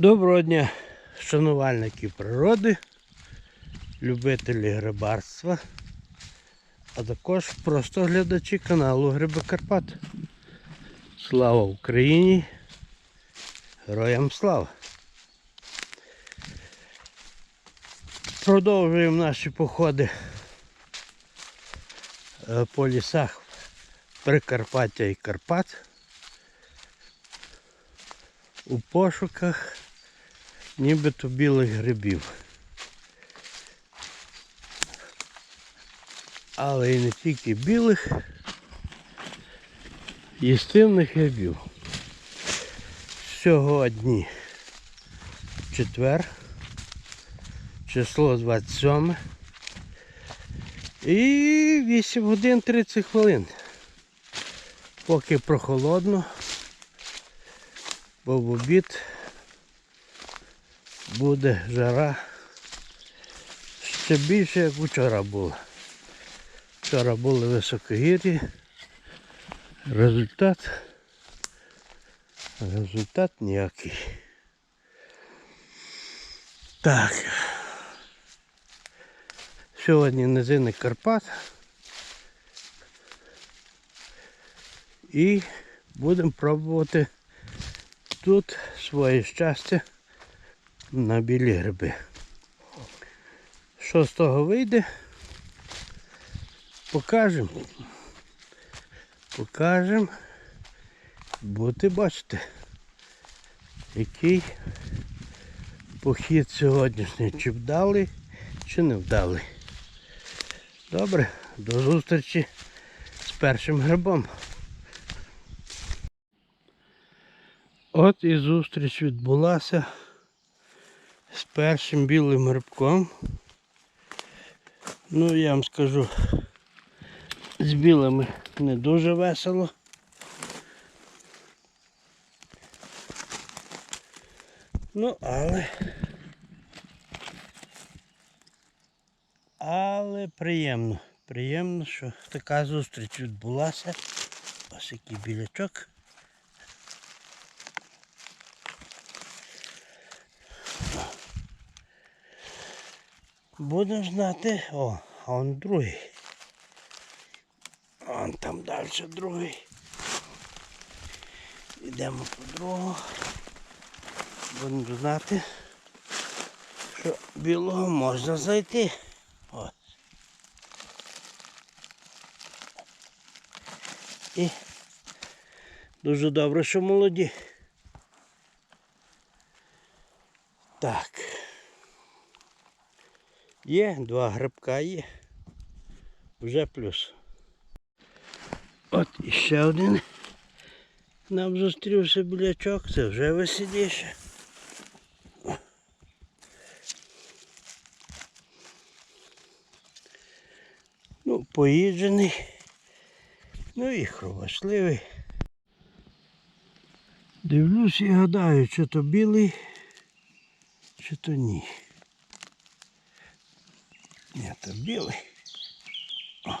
Доброго дня, шанувальники природи, любителі грибарства, а також просто глядачі каналу Гриби Карпат. Слава Україні! Героям слава! Продовжуємо наші походи е, по лісах Прикарпаття і Карпат у пошуках нібито білих грибів. Але і не тільки білих, їстивних грибів. Сьогодні четвер, число 27 і 8 годин 30 хвилин. Поки прохолодно, бо в обід буде жара ще більше, як вчора було. Вчора були високогір'ї. Результат. Результат ніякий. Так. Сьогодні низини Карпат. І будемо пробувати тут своє щастя на білі гриби. Що з того вийде? Покажемо. Покажемо. Будете бачити, який похід сьогоднішній. Чи вдалий, чи не вдалий. Добре, до зустрічі з першим грибом. От і зустріч відбулася з першим білим грибком. Ну, я вам скажу, з білими не дуже весело. Ну, але. Але приємно. Приємно, що така зустріч відбулася. Ось який білячок. Будемо знати. О, а он другий. Он там далі другий. Йдемо по другого. Будемо знати, що білого можна знайти. Ось. І дуже добре, що молоді. Так. Є, два грибка є. Вже плюс. От іще один. Нам зустрівся білячок, це вже веселіше. Ну, поїджений. Ну і хровашливий. Дивлюсь і гадаю, чи то білий, чи то ні. Ні, то білий. О.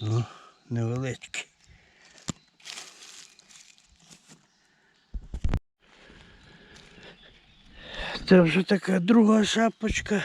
Ну, невеличкий. Це вже така друга шапочка.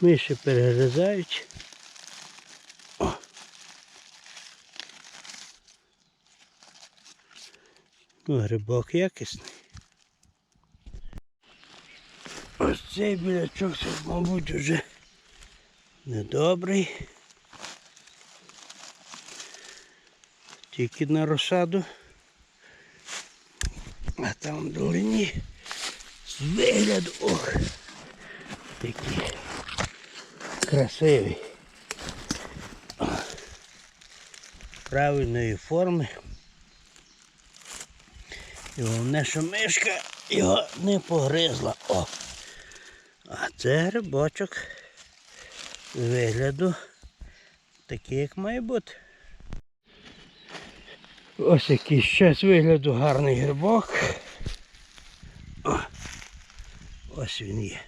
Миші перегризають. О. Ну, грибок якісний. Ось цей білячок, мабуть, вже недобрий. Тільки на розсаду. А там в долині з вигляду, ох, такий красивий. Правильної форми. І головне, що мишка його не погризла. О! Це грибочок вигляду такий, як має бути. Ось який ще з вигляду гарний грибок. Ось він є.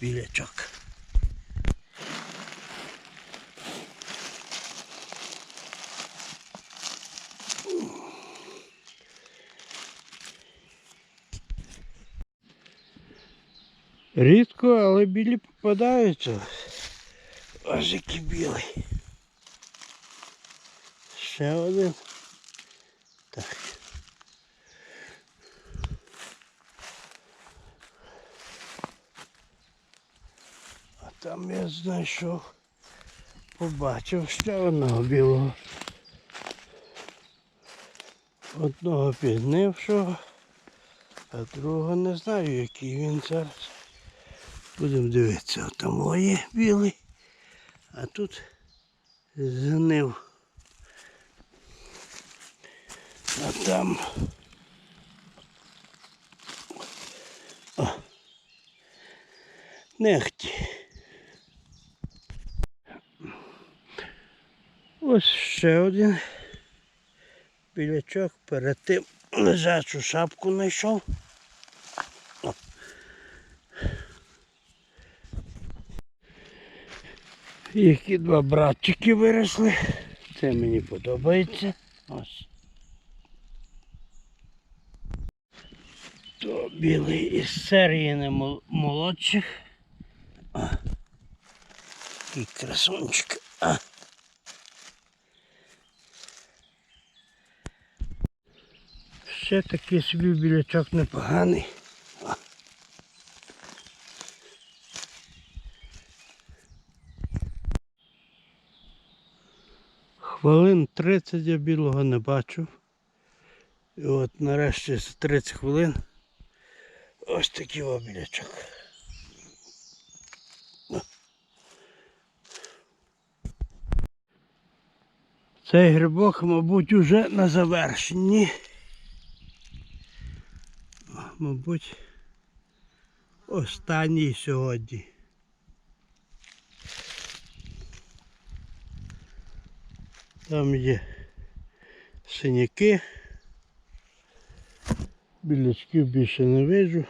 Білячок. Рідко, але білі попадаються. Ось який білий. Ще один. Так. А там я знайшов, побачив ще одного білого. Одного піднившого, а другого не знаю, який він зараз. Будемо дивитися, там є білий, а тут згнив. А там. О. Нехті. Ось ще один білячок перед тим лежачу шапку знайшов. Які два братчики виросли. Це мені подобається. Ось. То білий із серії не молодших. Такий красунчик. А. Ще такий собі білячок непоганий. Хвилин 30 я білого не бачив. І от нарешті за 30 хвилин ось такий обілячок. Цей грибок, мабуть, уже на завершенні. Мабуть, останній сьогодні. Там є синяки. Білячків більше не виджу.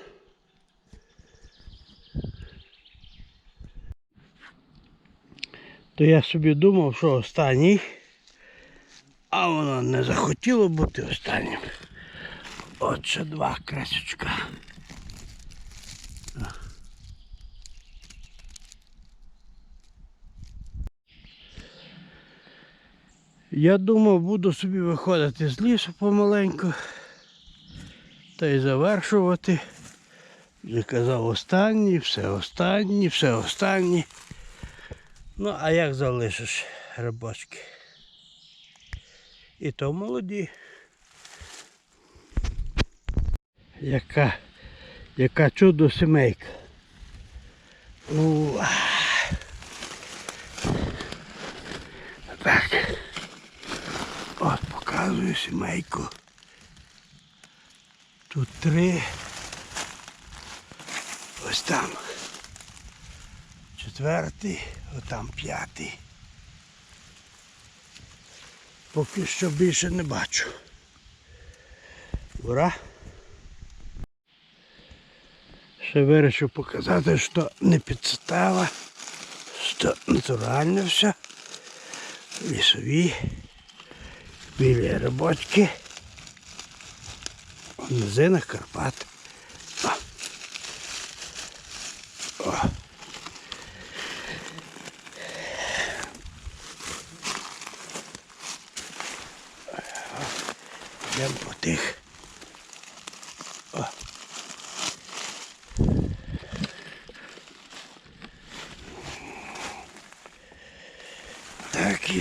То я собі думав, що останній, а воно не захотіло бути останнім. От два красочка. Я думав, буду собі виходити з лісу помаленьку та й завершувати. Вже казав останній, все останній, все останній. Ну, а як залишиш рибачки? І то молоді. Яка, яка чудо сімейка. У. Так. Показую сімейку. Тут три. Ось там. Четвертий, отам п'ятий. Поки що більше не бачу. Ура! Ще вирішив показати, що не підстава, що натурально все. Лісові, білі рибочки. В низинах Карпат. О. О. Йдемо по тих. О. Так і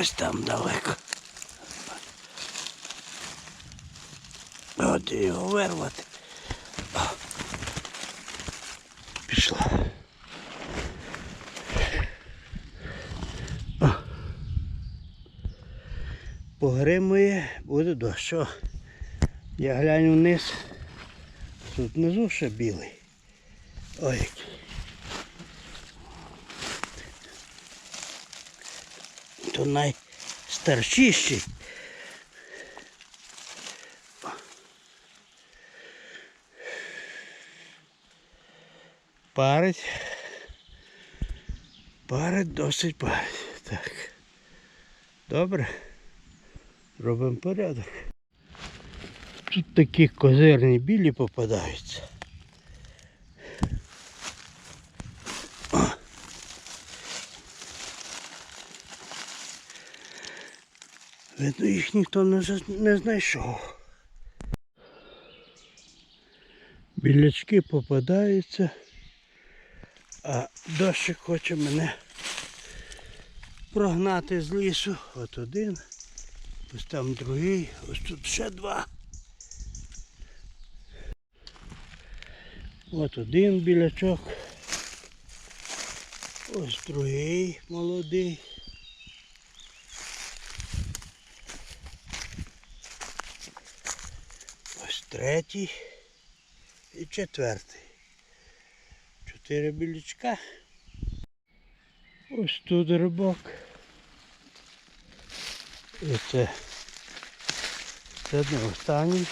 ось там далеко. От його вирвати. Пішла. О. Погримує, буде дощ. О. Я глянув вниз. Тут внизу ще білий. Ой То найстаршіший. Парить. Парить, досить парить. Так. Добре. Робимо порядок. Тут такі козирні білі попадаються. Видно, їх ніхто не, не знайшов. Білячки попадаються, а дощик хоче мене прогнати з лісу. От один, ось там другий, ось тут ще два. От один білячок. Ось другий молодий. Третій і четвертий. Чотири білячка. Ось тут рибок. І це, це не останній.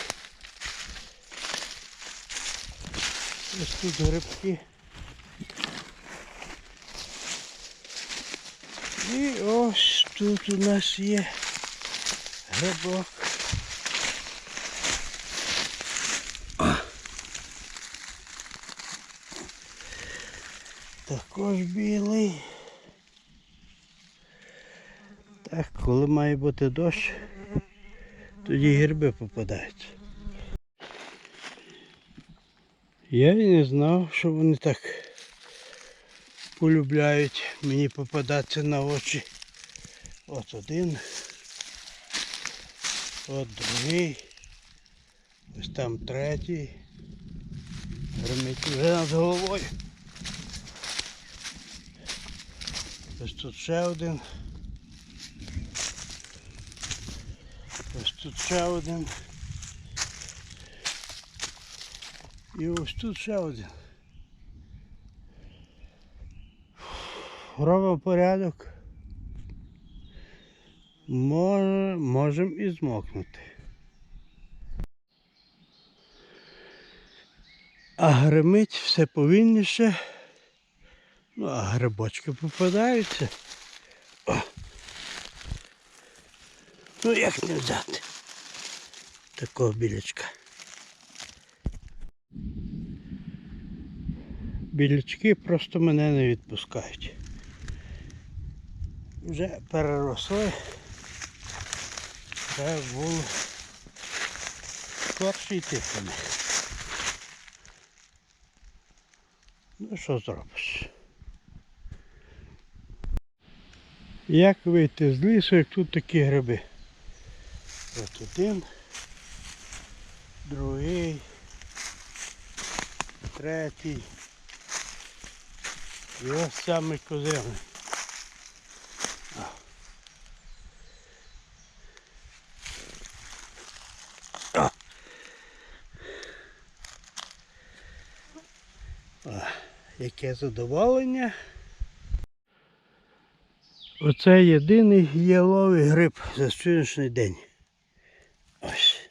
Ось тут грибки. І ось тут у нас є грибок. Також білий. Так, коли має бути дощ, тоді гірби попадаються. Я і не знав, що вони так полюбляють мені попадатися на очі. От один. От другий. Ось там третій. Громить вже над головою. Ось тут ще один. Ось тут ще один. І ось тут ще один. Робимо порядок. Може, можемо і змокнути. А гримить все повільніше. Ну, а грибочки попадаються. О. Ну як не взяти такого білячка. Білячки просто мене не відпускають. Вже переросли. Це було перший них. Ну що зробиш? Як вийти з лісу, як тут такі гриби? От один, другий, третій. І ось самий козирний. Яке задоволення. Оце єдиний яловий гриб за сьогоднішній день. Ось.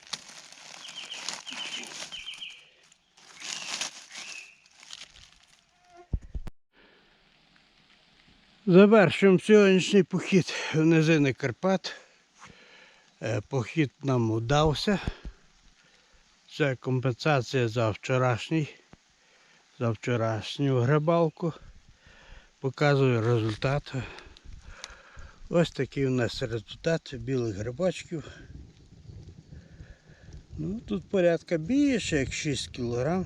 Завершуємо сьогоднішній похід в низини Карпат. Е, Похід нам удався. Це компенсація за вчорашній, за вчорашню грибалку. Показую результат. Ось такий у нас результат білих грибочків. Ну, тут порядка більше, як 6 кг.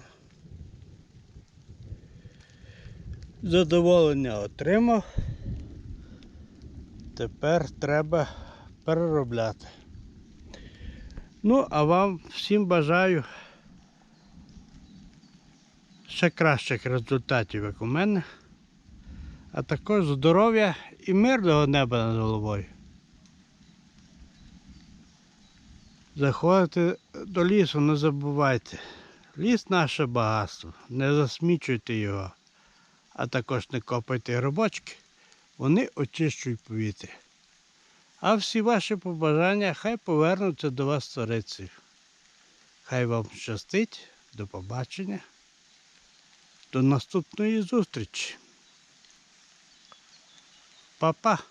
Задоволення отримав. Тепер треба переробляти. Ну, а вам всім бажаю ще кращих результатів, як у мене, а також здоров'я і мирного неба над головою. Заходите до лісу, не забувайте. Ліс наше багатство, не засмічуйте його, а також не копайте грибочки, вони очищують повітря. А всі ваші побажання хай повернуться до вас царицею. Хай вам щастить, до побачення, до наступної зустрічі. Papa.